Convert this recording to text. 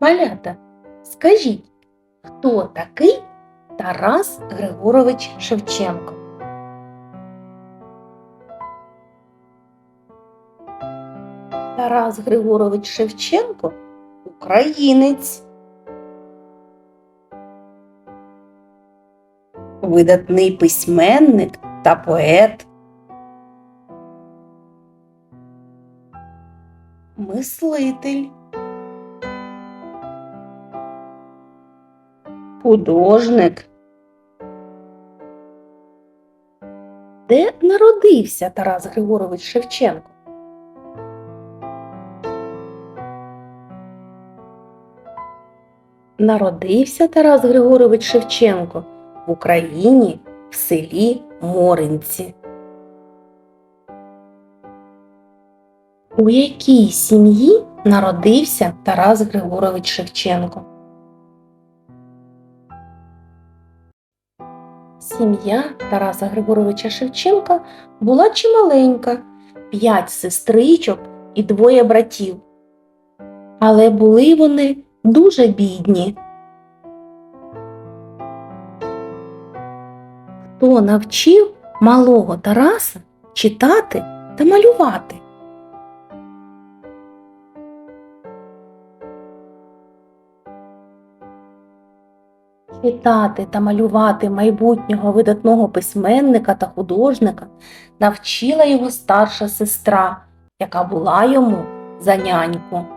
Малята, скажіть, хто такий Тарас Григорович Шевченко? Тарас Григорович Шевченко українець. Видатний письменник та поет. Мислитель. Художник. Де народився Тарас Григорович Шевченко? Народився Тарас Григорович Шевченко в Україні в селі Моринці. У якій сім'ї народився Тарас Григорович Шевченко? Сім'я Тараса Григоровича Шевченка була чималенька, п'ять сестричок і двоє братів. Але були вони дуже бідні. Хто навчив малого Тараса читати та малювати? Читати та малювати майбутнього видатного письменника та художника навчила його старша сестра, яка була йому за няньку.